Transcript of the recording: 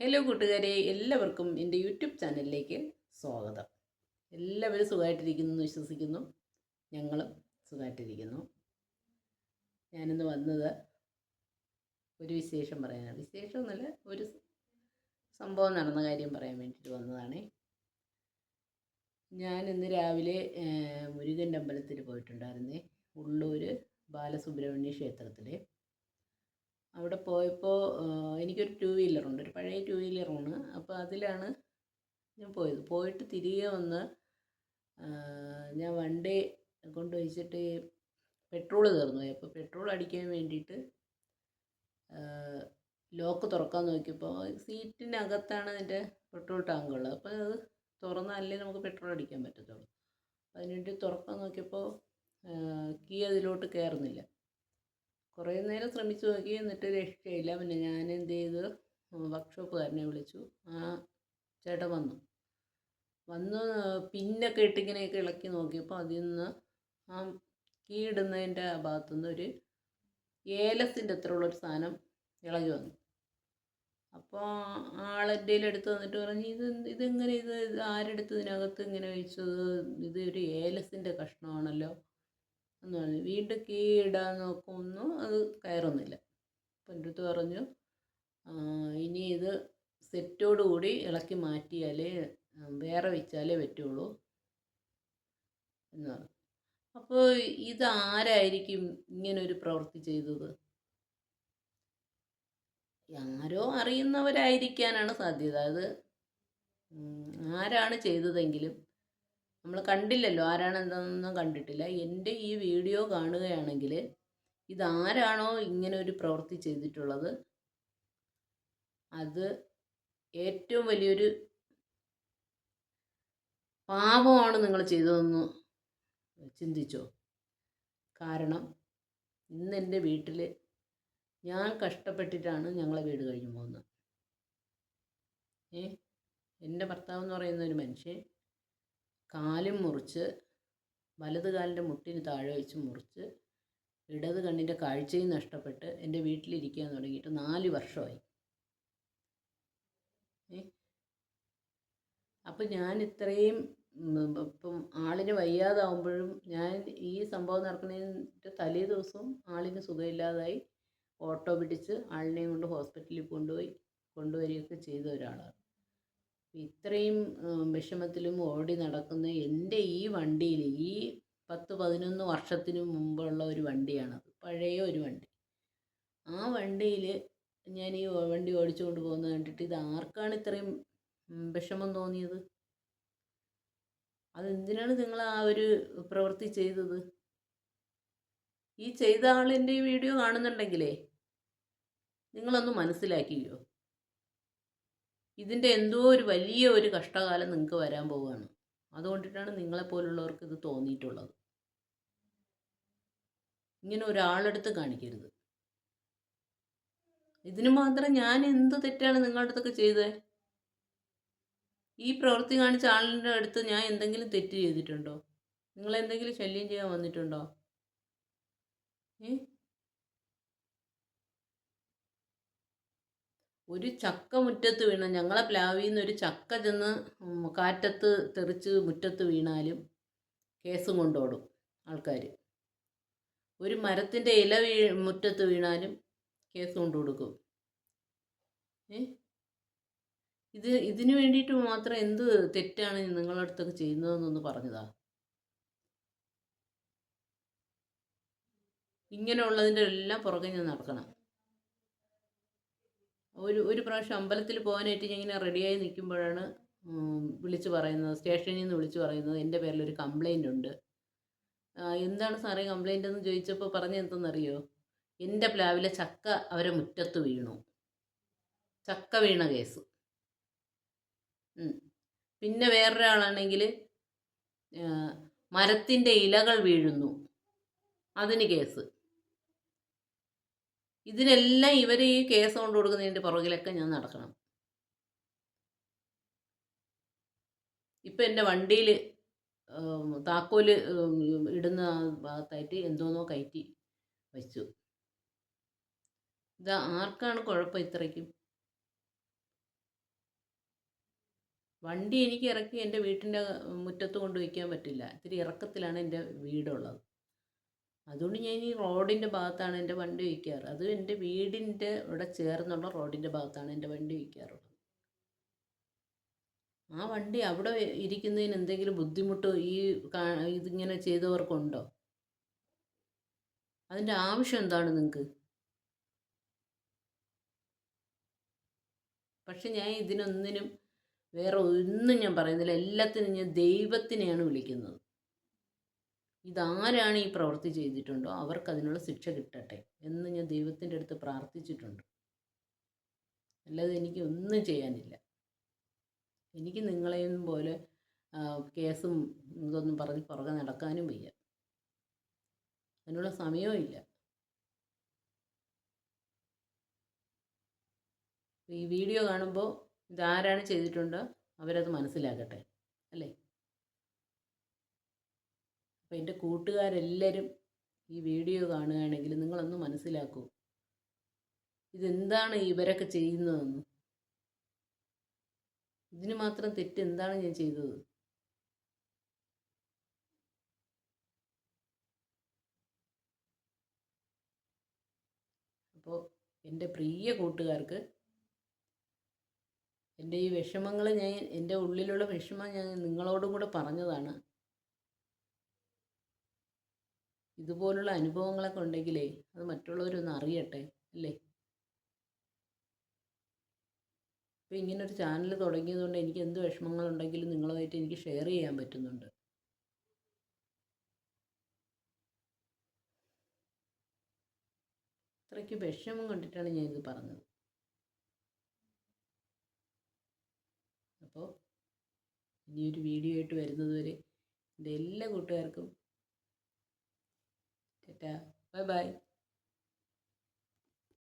Hello കൂട്ടുകാരെ. എല്ലാവർക്കും എന്റെ യൂട്യൂബ് ചാനലിലേക്ക് സ്വാഗതം. എല്ലാവരും സുഖമായിട്ടിരിക്കുന്നു എന്ന് വിശ്വസിക്കുന്നു. ഞങ്ങളും സുഖമായിട്ടിരിക്കുന്നു. ഞാനിന്ന് വന്നത് ഒരു വിശേഷം പറയാനാണ്. വിശേഷം എന്നല്ല ഒരു സംഭവം നടന്ന കാര്യം പറയാൻ വേണ്ടിയിട്ട് വന്നതാണേ. ഞാൻ ഇന്ന് രാവിലെ മുരുകന്റെ അമ്പലത്തിൽ പോയിട്ടുണ്ടായിരുന്നേ. ഉള്ളൂർ ബാലസുബ്രഹ്മണ്യ ക്ഷേത്രത്തിൽ അവിടെ പോയപ്പോൾ എനിക്കൊരു ടു വീലറുണ്ട് ഒരു പഴയ ടു വീലറാണ് അപ്പോൾ അതിലാണ് ഞാൻ പോയത്. പോയിട്ട് തിരികെ വന്ന് ഞാൻ വണ്ടി കൊണ്ട് വെച്ചിട്ട് പെട്രോൾ തീർന്നു പോയി. അപ്പോൾ പെട്രോൾ അടിക്കാൻ വേണ്ടിയിട്ട് ലോക്ക് തുറക്കാൻ നോക്കിയപ്പോൾ സീറ്റിനകത്താണ് അതിന്റെ പെട്രോൾ ടാങ്ക് ഉള്ളത്. അപ്പോൾ അത് തുറന്നാലേ നമുക്ക് പെട്രോൾ അടിക്കാൻ പറ്റത്തുള്ളൂ. അതിനുവേണ്ടി തുറക്കാൻ നോക്കിയപ്പോൾ കീ അതിലോട്ട് കയറുന്നില്ല കുറേ നേരം ശ്രമിച്ചു നോക്കി എന്നിട്ട് രക്ഷയില്ല. പിന്നെ ഞാൻ എന്ത് ചെയ്തു? വർക്ക്ഷോപ്പുകാരനെ വിളിച്ചു. ആ ചേട്ടൻ വന്നു. വന്ന് പിന്നൊക്കെ ഇട്ടിങ്ങനെയൊക്കെ ഇളക്കി നോക്കിയപ്പോൾ അതിൽ നിന്ന് ആ കീ ഇടുന്നതിന്റെ ഭാഗത്തുനിന്ന് ഒരു അത്ര ഒരു സാധനം ഇളകി വന്നു. അപ്പോൾ ആളെന്റെ എടുത്ത് വന്നിട്ട് പറഞ്ഞു ഇത് ഇതെങ്ങനെ ഇത് ആരെടുത്ത് ഇതിനകത്ത് ഇങ്ങനെ വെച്ചത്? ഇത് ഒരു ഏലത്തിന്റെ കഷ്ണമാണല്ലോ. എന്ന് പറഞ്ഞു. വീണ്ടും കീ ഇടാൻ നോക്കുന്നു അത് കയറുന്നില്ല. അപ്പം എന്റെ അടുത്ത് പറഞ്ഞു ഇനി ഇത് സെറ്റോട് കൂടി ഇളക്കി മാറ്റിയാലേ വേറെ വെച്ചാലേ പറ്റുള്ളൂ. എന്ന് പറഞ്ഞു. അപ്പോൾ ഇതാരായിരിക്കും ഇങ്ങനൊരു പ്രവൃത്തി ചെയ്തത്? ആരോ അറിയുന്നവരായിരിക്കാനാണ് സാധ്യത. അത് ആരാണ് ചെയ്തതെങ്കിലും നമ്മൾ കണ്ടില്ലല്ലോ ആരാണ് എന്താണെന്നൊന്നും കണ്ടിട്ടില്ല. എന്റെ ഈ വീഡിയോ കാണുകയാണെങ്കിൽ ഇതാരാണോ ഇങ്ങനെ ഒരു പ്രവൃത്തി ചെയ്തിട്ടുള്ളത്? അത് ഏറ്റവും വലിയൊരു പാപമാണ് നിങ്ങൾ ചെയ്തതെന്ന് ചിന്തിച്ചോ? കാരണം ഇന്ന് എന്റെ വീട്ടിൽ ഞാൻ കഷ്ടപ്പെട്ടിട്ടാണ് ഞങ്ങളെ വീട് കഴിഞ്ഞു പോകുന്നത്. ഏ? എന്റെ ഭർത്താവ് എന്ന് പറയുന്ന ഒരു മനുഷ്യൻ കാലും മുറിച്ച് വലത് കാലിന്റെ മുട്ടിന് താഴെ വെച്ച് മുറിച്ച് ഇടത് കണ്ണിന്റെ കാഴ്ചയും നഷ്ടപ്പെട്ട് എന്റെ വീട്ടിലിരിക്കാൻ തുടങ്ങിയിട്ട് നാല് വർഷമായി. അപ്പം ഞാൻ ഇത്രയും ഇപ്പം ആളിന് വയ്യാതാവുമ്പോഴും ഞാൻ ഈ സംഭവം നടക്കുന്നതിന്റെ തലേ ദിവസവും ആളിന് സുഖമില്ലാതായി ഓട്ടോ പിടിച്ച് ആളിനെയും കൊണ്ട് ഹോസ്പിറ്റലിൽ കൊണ്ടുപോയി കൊണ്ടുവരികയൊക്കെ ചെയ്ത ഒരാളാണ്. ഇത്രയും വിഷമത്തിലും ഓടി നടക്കുന്ന എന്റെ ഈ വണ്ടിയിൽ ഈ പത്ത് പതിനൊന്ന് വർഷത്തിന് മുമ്പുള്ള ഒരു വണ്ടിയാണത്. പഴയ ഒരു വണ്ടി. ആ വണ്ടിയിൽ ഞാൻ ഈ വണ്ടി ഓടിച്ചുകൊണ്ട് പോകുന്നത് കണ്ടിട്ട് ഇത് ആർക്കാണ് ഇത്രയും വിഷമം തോന്നിയത്? അതെന്തിനാണ് നിങ്ങൾ ആ ഒരു പ്രവൃത്തി ചെയ്തത്? ഈ ചെയ്ത ആളിന്റെ ഈ വീഡിയോ കാണുന്നുണ്ടെങ്കിലേ നിങ്ങളൊന്ന് മനസ്സിലാക്കിയോ ഇതിന്റെ എന്തോ ഒരു വലിയ ഒരു കഷ്ടകാലം നിങ്ങൾക്ക് വരാൻ പോവുകയാണ്. അതുകൊണ്ടിട്ടാണ് നിങ്ങളെപ്പോലുള്ളവർക്ക് ഇത് തോന്നിയിട്ടുള്ളത്. ഇങ്ങനെ ഒരാളെടുത്ത് കാണിക്കരുത്. ഇതിന് മാത്രം ഞാൻ എന്ത് തെറ്റാണ് നിങ്ങളുടെ അടുത്തൊക്കെ ചെയ്തത് ഈ പ്രവൃത്തി കാണിച്ച ആളിന്റെ അടുത്ത് ഞാൻ എന്തെങ്കിലും തെറ്റ് ചെയ്തിട്ടുണ്ടോ? നിങ്ങളെന്തെങ്കിലും ശല്യം ചെയ്യാൻ വന്നിട്ടുണ്ടോ? ഏ? ഒരു ചക്ക മുറ്റത്ത് വീണ ഞങ്ങളെ പ്ലാവിൽ നിന്ന് ഒരു ചക്ക ചെന്ന് കാറ്റത്ത് തെറിച്ച് മുറ്റത്ത് വീണാലും കേസും കൊണ്ടോടും ആൾക്കാർ ഒരു മരത്തിന്റെ ഇല വീ മുറ്റത്ത് വീണാലും കേസ് കൊണ്ടുകൊടുക്കും ഏ? ഇത് ഇതിന് വേണ്ടിയിട്ട് മാത്രം എന്ത് തെറ്റാണ് നിങ്ങളുടെ അടുത്തൊക്കെ ചെയ്യുന്നതെന്നൊന്ന് പറഞ്ഞതാ. ഇങ്ങനെയുള്ളതിന്റെ എല്ലാം പുറകെ ഞാൻ നടക്കണം. ഒരു ഒരു പ്രാവശ്യം അമ്പലത്തിൽ പോകാനായിട്ട് ഞാൻ ഇങ്ങനെ റെഡിയായി നിൽക്കുമ്പോഴാണ് വിളിച്ചു പറയുന്നത്. സ്റ്റേഷനിൽ നിന്ന് വിളിച്ചു പറയുന്നത്. എന്റെ പേരിൽ ഒരു കംപ്ലൈന്റ് ഉണ്ട്. എന്താണ് സാറേ കംപ്ലൈന്റ് എന്ന് ചോദിച്ചപ്പോൾ പറഞ്ഞ എന്തെന്നറിയോ? എന്റെ പ്ലാവിലെ ചക്ക അവരെ മുറ്റത്ത് വീണു. ചക്ക വീണ കേസ്. പിന്നെ വേറൊരാളാണെങ്കിൽ മരത്തിന്റെ ഇലകൾ വീഴുന്നു. അതിന് കേസ്. ഇതിനെല്ലാം ഇവർ ഈ കേസ് കൊണ്ട് കൊടുക്കുന്നതിന്റെ പുറകിലൊക്കെ ഞാൻ നടക്കണം. ഇപ്പം എന്റെ വണ്ടിയിൽ താക്കോൽ ഇടുന്ന ഭാഗത്തായിട്ട് എന്തോന്നോ കയറ്റി വച്ചു. ഇത് ആർക്കാണ് കുഴപ്പം ഇത്രയ്ക്കും? വണ്ടി എനിക്ക് ഇറക്കി എന്റെ വീട്ടിന്റെ മുറ്റത്ത് കൊണ്ട് വയ്ക്കാൻ പറ്റില്ല. ഇത്തിരി ഇറക്കത്തിലാണ് എന്റെ വീടുള്ളത്. അതുകൊണ്ട് ഞാൻ ഈ റോഡിന്റെ ഭാഗത്താണ് എന്റെ വണ്ടി വയ്ക്കാറ്. അത് എന്റെ വീടിന്റെ ഇവിടെ ചേർന്നുള്ള റോഡിന്റെ ഭാഗത്താണ് എന്റെ വണ്ടി വയ്ക്കാറുള്ളത്. ആ വണ്ടി അവിടെ ഇരിക്കുന്നതിന് എന്തെങ്കിലും ബുദ്ധിമുട്ട് ഈ ഇതിങ്ങനെ ചെയ്തവർക്കുണ്ടോ? അതിന്റെ ആവശ്യം എന്താണ് നിങ്ങൾക്ക് പക്ഷെ ഞാൻ ഇതിനൊന്നിനും വേറെ ഒന്നും ഞാൻ പറയുന്നില്ല. എല്ലാത്തിനും ഞാൻ ദൈവത്തിനെയാണ് വിളിക്കുന്നത്. ഇതാരാണ് ഈ പ്രവൃത്തി ചെയ്തിട്ടുണ്ടോ? അവർക്ക് അതിനുള്ള ശിക്ഷ കിട്ടട്ടെ എന്ന് ഞാൻ ദൈവത്തിന്റെ അടുത്ത് പ്രാർത്ഥിച്ചിട്ടുണ്ട്. അല്ലാതെ എനിക്ക് ഒന്നും ചെയ്യാനില്ല. എനിക്ക് നിങ്ങളെയും പോലെ കേസും ഇതൊന്നും പറഞ്ഞ് പുറകെ നടക്കാനും വയ്യ. അതിനുള്ള സമയവും ഇല്ല ഈ വീഡിയോ കാണുമ്പോൾ ഇതാരാണ് ചെയ്തിട്ടുണ്ടോ? അവരത് മനസ്സിലാക്കട്ടെ അല്ലേ? അപ്പോൾ എന്റെ കൂട്ടുകാരെല്ലാവരും ഈ വീഡിയോ കാണുകയാണെങ്കിൽ നിങ്ങളൊന്ന് മനസ്സിലാക്കൂ. ഇതെന്താണ് ഇവരൊക്കെ ചെയ്യുന്നതെന്ന്? ഇതിന് മാത്രം തെറ്റ് എന്താണ് ഞാൻ ചെയ്തത്? അപ്പോൾ എന്റെ പ്രിയ കൂട്ടുകാർക്ക് എന്റെ ഈ വിഷമങ്ങൾ ഞാൻ എന്റെ ഉള്ളിലുള്ള വിഷമം ഞാൻ നിങ്ങളോടും കൂടെ പറഞ്ഞതാണ്. ഇതുപോലുള്ള അനുഭവങ്ങളൊക്കെ ഉണ്ടെങ്കിലേ അത് മറ്റുള്ളവരൊന്ന് അറിയട്ടെ അല്ലേ? ഇപ്പോൾ ഇങ്ങനൊരു ചാനൽ തുടങ്ങിയതുകൊണ്ട് എനിക്ക് എന്ത് വിഷമങ്ങളുണ്ടെങ്കിലും നിങ്ങളുമായിട്ട് എനിക്ക് ഷെയർ ചെയ്യാൻ പറ്റുന്നുണ്ട്. അത്രയ്ക്ക് വിഷമം കണ്ടിട്ടാണ് ഞാൻ ഇത് പറഞ്ഞത്. അപ്പോൾ ഇനിയൊരു വീഡിയോ ആയിട്ട് വരുന്നത് വരെ എന്റെ എല്ലാ കൂട്ടുകാർക്കും Bye bye.